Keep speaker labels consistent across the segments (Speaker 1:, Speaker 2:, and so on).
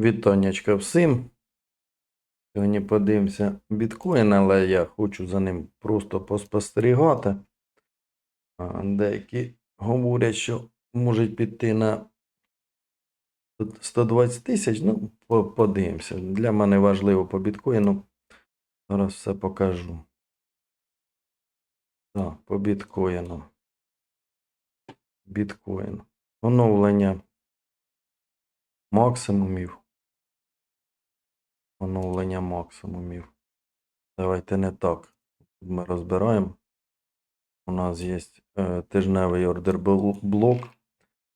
Speaker 1: Вітаннячка всім. Сьогодні подивимося біткоін, але я хочу за ним просто поспостерігати. Деякі говорять, що можуть піти на 120 тисяч. Ну, по- подивимося. Для мене важливо по біткоїну. Зараз все покажу. Так, по біткоїну. Біткоін. Оновлення максимумів. Оновлення максимумів. Давайте не так. Ми розбираємо. У нас є е, тижневий ордер бл- блок.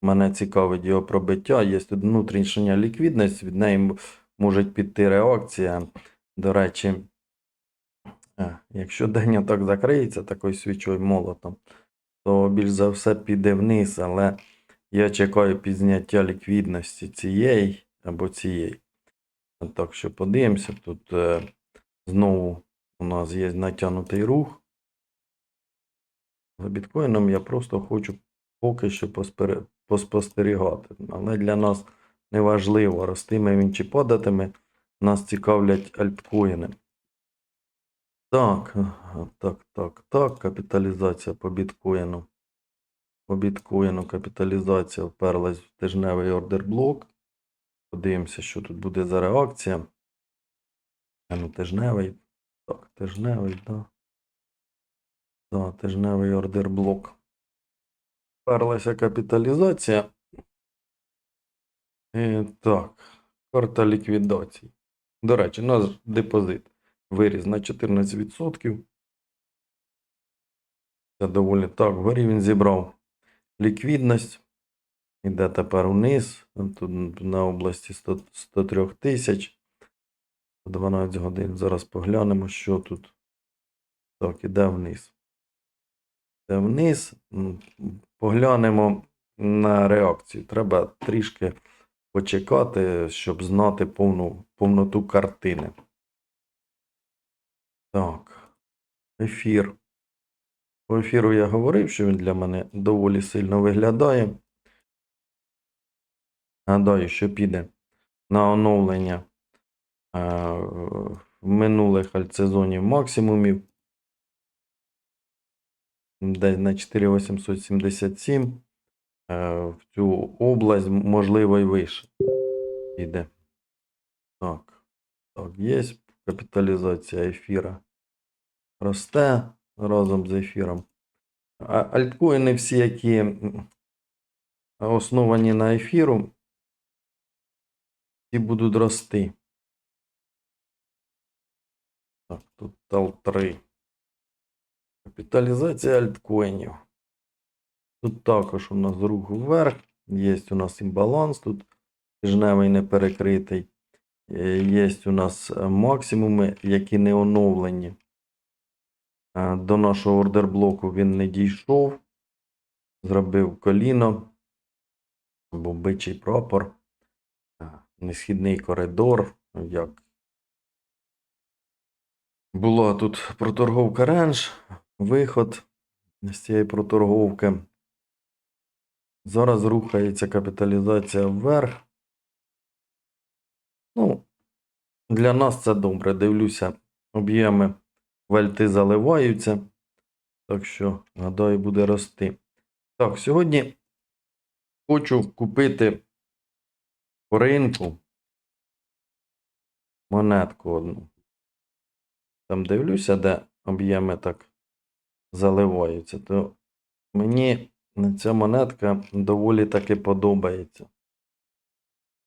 Speaker 1: Мене цікавить його пробиття. Є тут внутрішня ліквідність, від неї може піти реакція. До речі, е, якщо день так закриється, такою свічою молотом, то більш за все піде вниз, але я чекаю підзняття ліквідності цієї або цієї. Так що подивимося, тут е, знову у нас є натягнутий рух. За біткоїном я просто хочу поки що поспостерігати. Але для нас не важливо, ростиме він чи падатиме. Нас цікавлять альткоїни. Так, так, так, так. Капіталізація по біткоїну. По біткоїну капіталізація вперлась в тижневий ордер блок. Подивимося, що тут буде за реакція. А ну, тижневий. Так, тижневий, да. Да, тижневий ордер блок. Вперлася капіталізація. І, так, карта ліквідацій. До речі, наш депозит виріс на 14%. Це доволі так. Вгорі він зібрав ліквідність. Іде тепер вниз. Тут на області 100, 103 тисяч. 12 годин. Зараз поглянемо, що тут. Так, іде вниз. Іде вниз. Поглянемо на реакцію. Треба трішки почекати, щоб знати повну, повноту картини. Так. Ефір. По ефіру я говорив, що він для мене доволі сильно виглядає. Гадаю, що піде на оновлення е, минулих альтсезонів максимумів. Десь на 4877. Е, в цю область, можливо, і вище. Іде. Так. Так, є капіталізація ефіра. Росте разом з ефіром. Альткоїни всі, які основані на ефіру, ті будуть рости. Так, тут TAL3. Капіталізація альткоїнів. Тут також у нас рух вверх. Є у нас імбаланс, тут тижневий не перекритий. Е, Є у нас е, максимуми, які не оновлені. Е, До нашого ордерблоку він не дійшов. Зробив коліно. Або бичий прапор. Несхідний коридор. Як була тут проторговка ренж, виход з цієї проторговки. Зараз рухається капіталізація вверх. Ну, для нас це добре. Дивлюся, об'єми вальти заливаються. Так що, гадаю, буде рости. Так, сьогодні хочу купити по ринку монетку одну. Там дивлюся, де об'єми так заливаються, то мені ця монетка доволі таки подобається.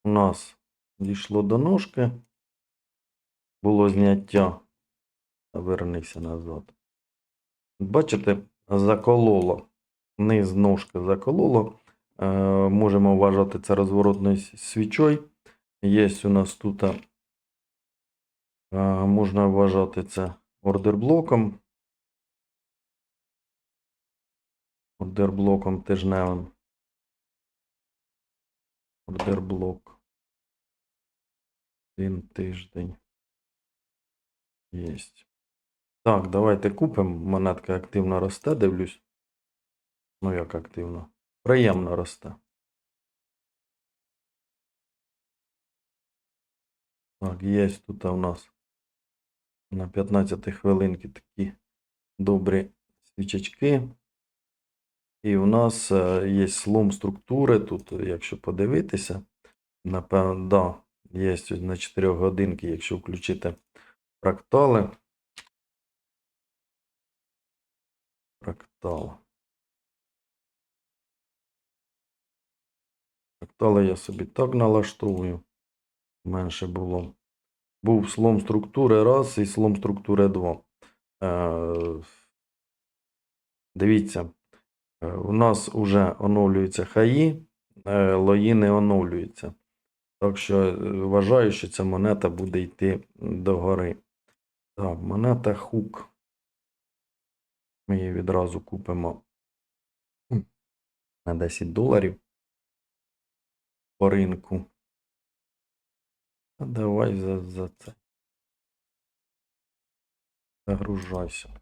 Speaker 1: У нас дійшло до ножки, було зняття. Вернися назад. Бачите, закололо. Низ ножки закололо. Е, можемо вважати це розворотною с- свічою. Є у нас тут, е, можна вважати це ордерблоком. Ордерблоком тижневим. Ордерблок. Один тиждень. Єсть. Так, давайте купимо. Монетка активно росте, дивлюсь. Ну, як активно. Приємно росте. Так, є тут у нас на 15 хвилинки такі добрі свічечки. І у нас е, є слом структури. Тут, якщо подивитися, напевно, да, є на 4 годинки, якщо включити фрактали. Фрактал. Фрактали я собі так налаштовую. Менше було. Був слом структури раз і слом структури 2. Е, дивіться, е, у нас вже оновлюються хаї, е, лої не оновлюються. Так що е, вважаю, що ця монета буде йти догори. Так, монета хук. Ми її відразу купимо на 10 доларів по ринку. А давай за, за це. Загружайся.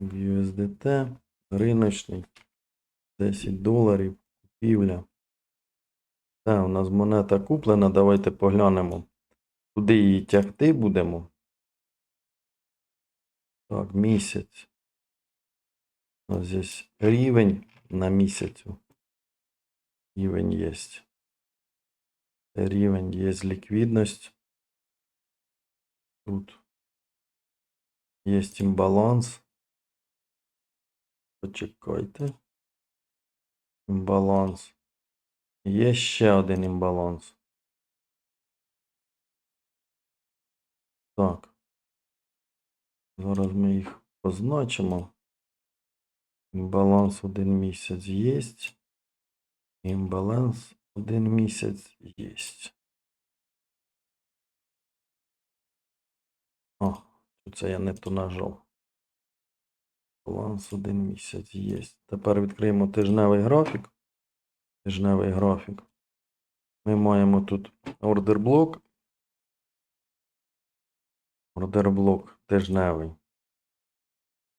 Speaker 1: USDT риночний 10 доларів купівля. Це у нас монета куплена. Давайте поглянемо, куди її тягти будемо. Так, місяць. У нас здесь рівень на місяцю. Рівень є. Рівень є ліквідність. Тут є імбаланс. Почекайте. Імбаланс. Є ще один імбаланс. Так. Зараз ми їх позначимо. Імбаланс один місяць є. Імбаланс один місяць є. О, це я не то нажав. Баланс один місяць є. Тепер відкриємо тижневий графік. Тижневий графік. Ми маємо тут ордер блок. Ордер блок тижневий.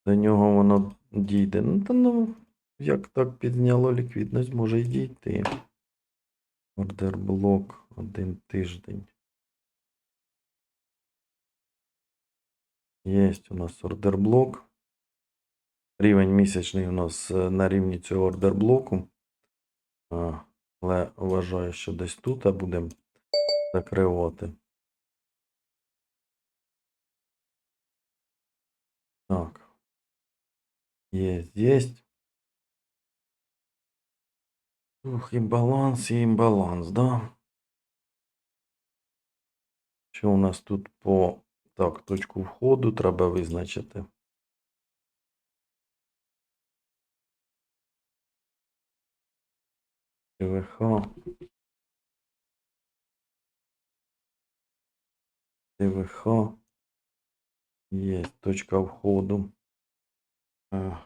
Speaker 1: До нього воно дійде. Ну, та ну, як так підняло ліквідність, може й дійти. Ордер блок один тиждень. Є у нас ордер блок. Рівень місячний у нас е, на рівні цього ордер блоку. Але вважаю, що десь тут будемо закривати. Так. Є, є. Ух, імбаланс і імбаланс, да? Що у нас тут по так, точку входу треба визначити. ТВХ. ТВХ. Є точка входу. Е,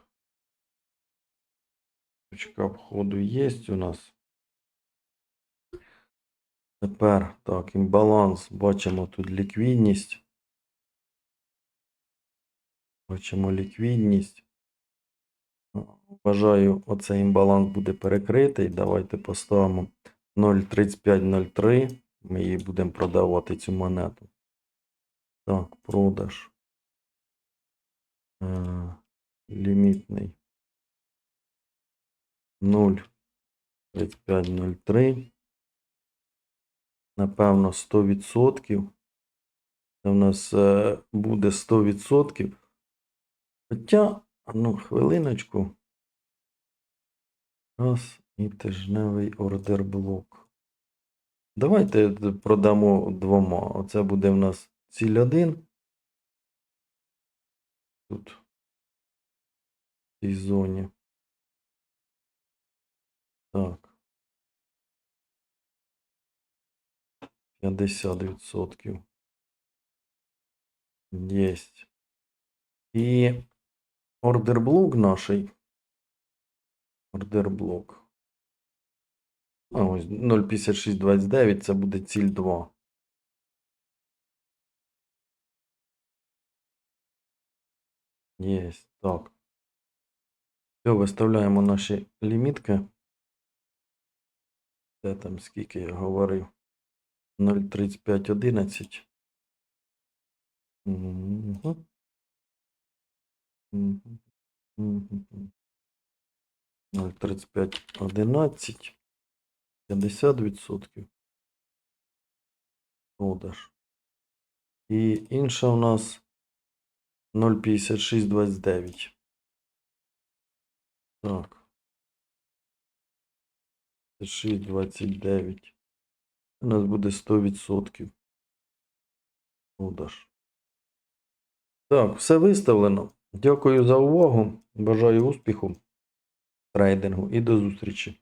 Speaker 1: Точка входу є у нас. Тепер так, імбаланс. Бачимо тут ліквідність. Бачимо ліквідність. Вважаю, оцей імбаланс буде перекритий. Давайте поставимо 0,3503. Ми її будемо продавати цю монету. Так, продаж. Лімітний. 0,3503. Напевно, 100%. Це в нас е, буде 100%. Хоча, ну, хвилиночку. Раз і тижневий ордер блок. Давайте продамо двома. Оце буде в нас ціль 1. Тут. В цій зоні. Так. 50%. Єсть. І ордер блок наший. Ордер блок. А ось 0,5629 це буде ціль 2. Єсть. Так. Все, виставляємо наші лімітки. Де там скільки я говорив? 0,3511. Мгм. Мгм. Мгм. 0,3511. 50%. Продаж. І інша у нас 0,5629. Так. 6,29. У нас буде 100%. Удаш. Так, все виставлено. Дякую за увагу. Бажаю успіху трейдингу і до зустрічі.